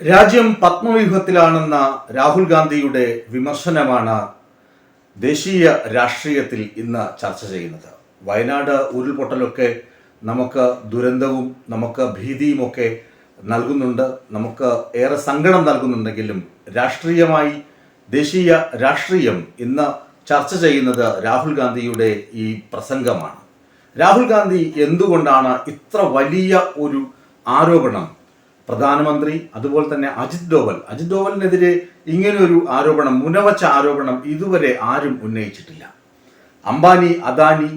രാജ്യം പത്മവ്യൂഹത്തിലാണെന്ന രാഹുൽ ഗാന്ധിയുടെ വിമർശനമാണ് ദേശീയ രാഷ്ട്രീയത്തിൽ ഇന്ന് ചർച്ച ചെയ്യുന്നത്. വയനാട് ഉരുൾപൊട്ടലൊക്കെ നമുക്ക് ദുരന്തവും നമുക്ക് ഭീതിയുമൊക്കെ നൽകുന്നുണ്ട്. നമുക്ക് ഏറെ സങ്കടം നൽകുന്നുണ്ടെങ്കിലും രാഷ്ട്രീയമായി ദേശീയ രാഷ്ട്രീയം ഇന്ന് ചർച്ച ചെയ്യുന്നത് രാഹുൽ ഗാന്ധിയുടെ ഈ പ്രസംഗമാണ്. രാഹുൽ ഗാന്ധി എന്തുകൊണ്ടാണ് ഇത്ര വലിയ ഒരു ആരോപണം പ്രധാനമന്ത്രി അതുപോലെ തന്നെ അജിത് ഡോവൽ. അജിത് ഡോവലിനെതിരെ ഇങ്ങനൊരു ആരോപണം മുനവച്ച ആരോപണം ഇതുവരെ ആരും ഉന്നയിച്ചിട്ടില്ല. അംബാനി അദാനി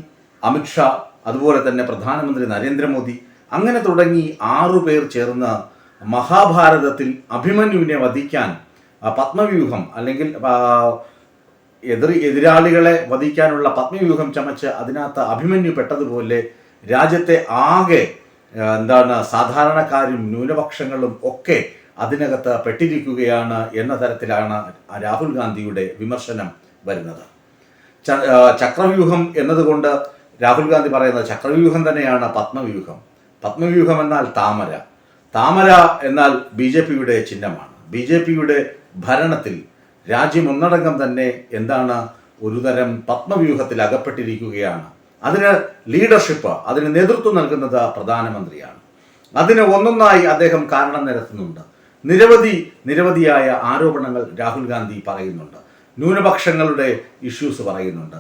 അമിത്ഷാ അതുപോലെ തന്നെ പ്രധാനമന്ത്രി നരേന്ദ്രമോദി അങ്ങനെ തുടങ്ങി ആറു പേർ ചേർന്ന് മഹാഭാരതത്തിൽ അഭിമന്യുവിനെ വധിക്കാൻ പത്മവ്യൂഹം അല്ലെങ്കിൽ എതിർ എതിരാളികളെ വധിക്കാനുള്ള പത്മവ്യൂഹം ചമച്ച് അതിനകത്ത് അഭിമന്യു പെട്ടതുപോലെ രാജ്യത്തെ ആകെ എന്താണ് സാധാരണക്കാരും ന്യൂനപക്ഷങ്ങളും ഒക്കെ അതിനകത്ത് പെട്ടിരിക്കുകയാണ് എന്ന തരത്തിലാണ് രാഹുൽ ഗാന്ധിയുടെ വിമർശനം വരുന്നത്. ചക്രവ്യൂഹം എന്നതുകൊണ്ട് രാഹുൽ ഗാന്ധി പറയുന്നത് ചക്രവ്യൂഹം തന്നെയാണ് പത്മവ്യൂഹം. പത്മവ്യൂഹം എന്നാൽ താമര. താമര എന്നാൽ ബി ജെ പിയുടെ ചിഹ്നമാണ്. ബി ജെ പിയുടെ ഭരണത്തിൽ രാജ്യം ഒന്നടങ്കം തന്നെ എന്താണ് ഒരുതരം പത്മവ്യൂഹത്തിൽ അകപ്പെട്ടിരിക്കുകയാണ്. അതിന് ലീഡർഷിപ്പ് അതിന് നേതൃത്വം നൽകുന്നത് പ്രധാനമന്ത്രിയാണ്. അതിന് ഒന്നൊന്നായി അദ്ദേഹം കാരണം നിരത്തുന്നുണ്ട്. നിരവധി നിരവധിയായ ആരോപണങ്ങൾ രാഹുൽ ഗാന്ധി പറയുന്നുണ്ട്. ന്യൂനപക്ഷങ്ങളുടെ ഇഷ്യൂസ് പറയുന്നുണ്ട്.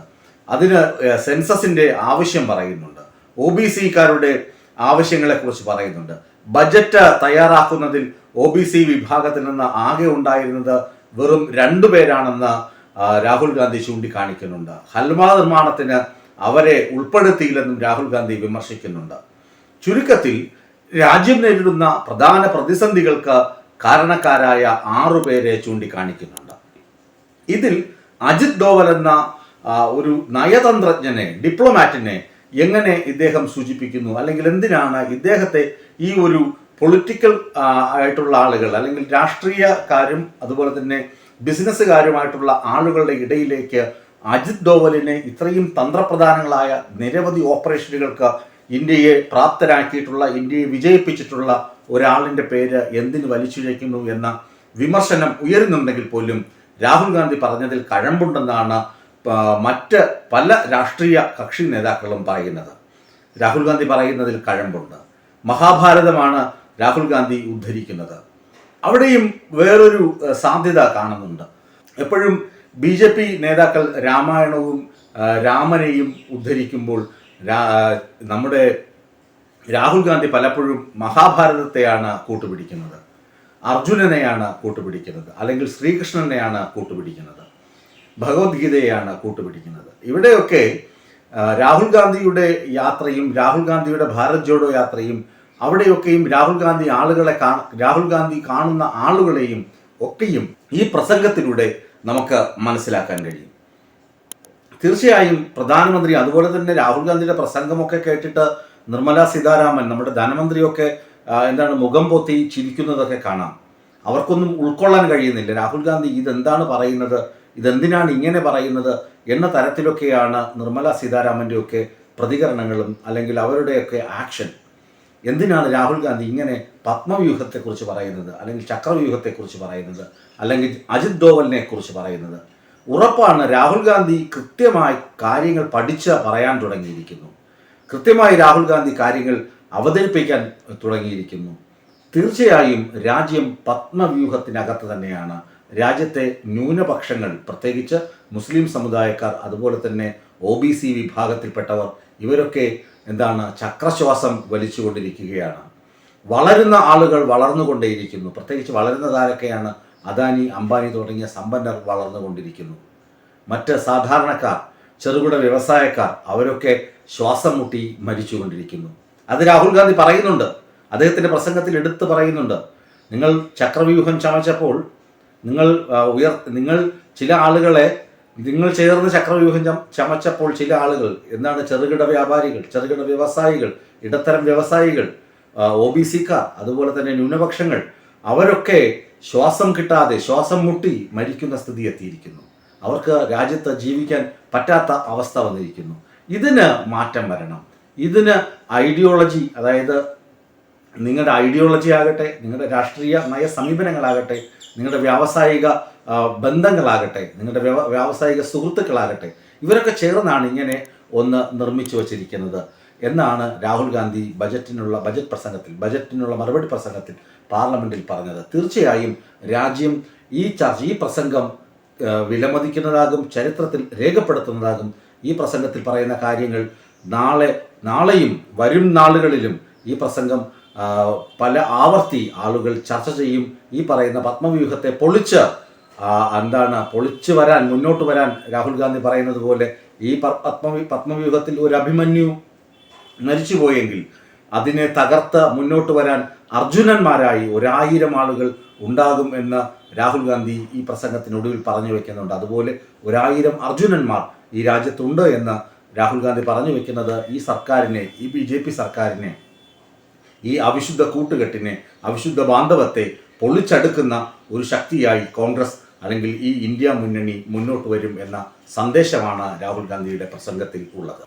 അതിന് സെൻസസിന്റെ ആവശ്യം പറയുന്നുണ്ട്. ഒ ബി സിക്കാരുടെ ആവശ്യങ്ങളെക്കുറിച്ച് പറയുന്നുണ്ട്. ബജറ്റ് തയ്യാറാക്കുന്നതിൽ ഒ ബി സി വിഭാഗത്തിൽ നിന്ന് ആകെ ഉണ്ടായിരുന്നത് വെറും രണ്ടു പേരാണെന്ന് രാഹുൽ ഗാന്ധി ചൂണ്ടിക്കാണിക്കുന്നുണ്ട്. ഹൽമ നിർമ്മാണത്തിന് അവരെ ഉൾപ്പെടുത്തിയില്ലെന്നും രാഹുൽ ഗാന്ധി വിമർശിക്കുന്നുണ്ട്. ചുരുക്കത്തിൽ രാജ്യം നേരിടുന്ന പ്രധാന പ്രതിസന്ധികൾക്ക് കാരണക്കാരായ ആറു പേരെ ചൂണ്ടിക്കാണിക്കുന്നുണ്ട്. ഇതിൽ അജിത് ഡോവൽ എന്ന ഒരു നയതന്ത്രജ്ഞനെ ഡിപ്ലോമാറ്റിനെ എങ്ങനെ ഇദ്ദേഹം സൂചിപ്പിക്കുന്നു? അല്ലെങ്കിൽ എന്തിനാണ് ഇദ്ദേഹത്തെ ഈ ഒരു പൊളിറ്റിക്കൽ ആയിട്ടുള്ള ആളുകൾ അല്ലെങ്കിൽ രാഷ്ട്രീയക്കാരും അതുപോലെ തന്നെ ബിസിനസ്സുകാരുമായിട്ടുള്ള ആളുകളുടെ ഇടയിലേക്ക് അജിത് ഡോവലിനെ ഇത്രയും തന്ത്രപ്രധാനങ്ങളായ നിരവധി ഓപ്പറേഷനുകൾക്ക് ഇന്ത്യയെ പ്രാപ്തരാക്കിയിട്ടുള്ള ഇന്ത്യയെ വിജയിപ്പിച്ചിട്ടുള്ള ഒരാളിന്റെ പേര് എന്തിന് വലിച്ചിഴയ്ക്കുന്നു എന്ന വിമർശനം ഉയരുന്നുണ്ടെങ്കിൽ പോലും രാഹുൽ ഗാന്ധി പറഞ്ഞതിൽ കഴമ്പുണ്ടെന്നാണ് മറ്റ് പല രാഷ്ട്രീയ കക്ഷി നേതാക്കളും പറയുന്നത്. രാഹുൽ ഗാന്ധി പറയുന്നതിൽ കഴമ്പുണ്ട്. മഹാഭാരതമാണ് രാഹുൽ ഗാന്ധി ഉദ്ധരിക്കുന്നത്. അവിടെയും വേറൊരു സാധ്യത കാണുന്നുണ്ട്. എപ്പോഴും ബി ജെ പി നേതാക്കൾ രാമായണവും രാമനെയും ഉദ്ധരിക്കുമ്പോൾ നമ്മുടെ രാഹുൽ ഗാന്ധി പലപ്പോഴും മഹാഭാരതത്തെയാണ് കൂട്ടുപിടിക്കുന്നത്. അർജുനനെയാണ് കൂട്ടുപിടിക്കുന്നത്. അല്ലെങ്കിൽ ശ്രീകൃഷ്ണനെയാണ് കൂട്ടുപിടിക്കുന്നത്. ഭഗവത്ഗീതയെയാണ് കൂട്ടുപിടിക്കുന്നത്. ഇവിടെയൊക്കെ രാഹുൽ ഗാന്ധിയുടെ യാത്രയും രാഹുൽ ഗാന്ധിയുടെ ഭാരത് ജോഡോ യാത്രയും അവിടെയൊക്കെയും രാഹുൽ ഗാന്ധി ആളുകളെ രാഹുൽ ഗാന്ധി കാണുന്ന ആളുകളെയും ഒക്കെയും ഈ പ്രസംഗത്തിലൂടെ നമുക്ക് മനസ്സിലാക്കാൻ കഴിയും. തീർച്ചയായും പ്രധാനമന്ത്രി അതുപോലെ തന്നെ രാഹുൽ ഗാന്ധിയുടെ പ്രസംഗമൊക്കെ കേട്ടിട്ട് നിർമ്മല സീതാരാമൻ നമ്മുടെ ധനമന്ത്രിയൊക്കെ എന്താണ് മുഖം പൊത്തി ചിരിക്കുന്നതൊക്കെ കാണാം. അവർക്കൊന്നും ഉൾക്കൊള്ളാൻ കഴിയുന്നില്ല. രാഹുൽ ഗാന്ധി ഇതെന്താണ് പറയുന്നത്? ഇതെന്തിനാണ് ഇങ്ങനെ പറയുന്നത്? എന്ന തരത്തിലൊക്കെയാണ് നിർമ്മല സീതാരാമന്റെ ഒക്കെ പ്രതികരണങ്ങളും അല്ലെങ്കിൽ അവരുടെയൊക്കെ ആക്ഷൻ. എന്തിനാണ് രാഹുൽ ഗാന്ധി ഇങ്ങനെ പത്മവ്യൂഹത്തെക്കുറിച്ച് പറയുന്നത്? അല്ലെങ്കിൽ ചക്രവ്യൂഹത്തെക്കുറിച്ച് പറയുന്നത്? അല്ലെങ്കിൽ അജിത് ഡോവലിനെ കുറിച്ച് പറയുന്നത്? ഉറപ്പാണ് രാഹുൽ ഗാന്ധി കൃത്യമായി കാര്യങ്ങൾ പഠിച്ച് പറയാൻ തുടങ്ങിയിരിക്കുന്നു. കൃത്യമായി രാഹുൽ ഗാന്ധി കാര്യങ്ങൾ അവതരിപ്പിക്കാൻ തുടങ്ങിയിരിക്കുന്നു. തീർച്ചയായും രാജ്യം പത്മവ്യൂഹത്തിനകത്ത് തന്നെയാണ്. രാജ്യത്തെ ന്യൂനപക്ഷങ്ങൾ പ്രത്യേകിച്ച് മുസ്ലിം സമുദായക്കാർ അതുപോലെ തന്നെ ഒ ബി സി വിഭാഗത്തിൽപ്പെട്ടവർ ഇവരൊക്കെ എന്താണ് ചക്രശ്വാസം വലിച്ചുകൊണ്ടിരിക്കുകയാണ്. വളരുന്ന ആളുകൾ വളർന്നുകൊണ്ടേയിരിക്കുന്നു. പ്രത്യേകിച്ച് വളരുന്നതാരൊക്കെയാണ് അദാനി അംബാനി തുടങ്ങിയ സമ്പന്നർ വളർന്നുകൊണ്ടിരിക്കുന്നു. മറ്റ് സാധാരണക്കാർ ചെറുകിട വ്യവസായക്കാർ അവരൊക്കെ ശ്വാസം മുട്ടി മരിച്ചുകൊണ്ടിരിക്കുന്നു. അത് രാഹുൽ ഗാന്ധി പറയുന്നുണ്ട്. അദ്ദേഹത്തിന്റെ പ്രസംഗത്തിൽ എടുത്തു പറയുന്നുണ്ട്. നിങ്ങൾ ചക്രവ്യൂഹം ചമച്ചപ്പോൾ നിങ്ങൾ ഉയർ നിങ്ങൾ ചില ആളുകളെ നിങ്ങൾ ചേർന്ന് ചക്രവ്യൂഹം ചമച്ചപ്പോൾ ചില ആളുകൾ എന്താണ് ചെറുകിട വ്യാപാരികൾ ചെറുകിട വ്യവസായികൾ ഇടത്തരം വ്യവസായികൾ ഒ ബി സിക്കാർ അതുപോലെ തന്നെ ന്യൂനപക്ഷങ്ങൾ അവരൊക്കെ ശ്വാസം കിട്ടാതെ ശ്വാസം മുട്ടി മരിക്കുന്ന സ്ഥിതി എത്തിയിരിക്കുന്നു. അവർക്ക് രാജ്യത്ത് ജീവിക്കാൻ പറ്റാത്ത അവസ്ഥ വന്നിരിക്കുന്നു. ഇതിന് മാറ്റം വരണം. ഇതിന് ഐഡിയോളജി അതായത് നിങ്ങളുടെ ഐഡിയോളജി ആകട്ടെ നിങ്ങളുടെ രാഷ്ട്രീയ നയ സമീപനങ്ങളാകട്ടെ നിങ്ങളുടെ വ്യാവസായിക ബന്ധങ്ങളാകട്ടെ നിങ്ങളുടെ വ്യവ- വ്യാവസായിക സുഹൃത്തുക്കളാകട്ടെ ഇവരൊക്കെ ചേർന്നാണ് ഇങ്ങനെ ഒന്ന് നിർമ്മിച്ചു വച്ചിരിക്കുന്നത് എന്നാണ് രാഹുൽ ഗാന്ധി ബജറ്റിനുള്ള ബജറ്റ് പ്രസംഗത്തിൽ ബജറ്റിനുള്ള മറുപടി പ്രസംഗത്തിൽ പാർലമെന്റിൽ പറഞ്ഞത്. തീർച്ചയായും രാജ്യം ഈ ചർച്ച ഈ പ്രസംഗം വിലമതിക്കുന്നതാകും ചരിത്രത്തിൽ രേഖപ്പെടുത്തുന്നതാകും. ഈ പ്രസംഗത്തിൽ പറയുന്ന കാര്യങ്ങൾ നാളെ നാളെയും വരും നാളുകളിലും ഈ പ്രസംഗം പല ആവർത്തി ആളുകൾ ചർച്ച ചെയ്യും. ഈ പറയുന്ന പത്മവ്യൂഹത്തെ പൊളിച്ച് എന്താണ് പൊളിച്ചു വരാൻ മുന്നോട്ട് വരാൻ രാഹുൽ ഗാന്ധി പറയുന്നത് പോലെ ഈ പത്മ പത്മവ്യൂഹത്തിൽ ഒരു അഭിമന്യു മരിച്ചുപോയെങ്കിൽ അതിനെ തകർത്ത് മുന്നോട്ട് വരാൻ അർജുനന്മാരായി ഒരായിരം ആളുകൾ ഉണ്ടാകും എന്ന് രാഹുൽ ഗാന്ധി ഈ പ്രസംഗത്തിനൊടുവിൽ പറഞ്ഞു വെക്കുന്നുണ്ട്. അതുപോലെ ഒരായിരം അർജുനന്മാർ ഈ രാജ്യത്തുണ്ട് എന്ന് രാഹുൽ ഗാന്ധി പറഞ്ഞു വെക്കുന്നത് ഈ സർക്കാരിനെ ഈ ബി ജെ പി സർക്കാരിനെ ഈ അവിശുദ്ധ കൂട്ടുകെട്ടിനെ അവിശുദ്ധ ബാന്ധവത്തെ പൊളിച്ചടുക്കുന്ന ഒരു ശക്തിയായി കോൺഗ്രസ് അല്ലെങ്കിൽ ഈ ഇന്ത്യ മുന്നണി മുന്നോട്ട് വരും എന്ന സന്ദേശമാണ് രാഹുൽ ഗാന്ധിയുടെ പ്രസംഗത്തിൽ ഉള്ളത്.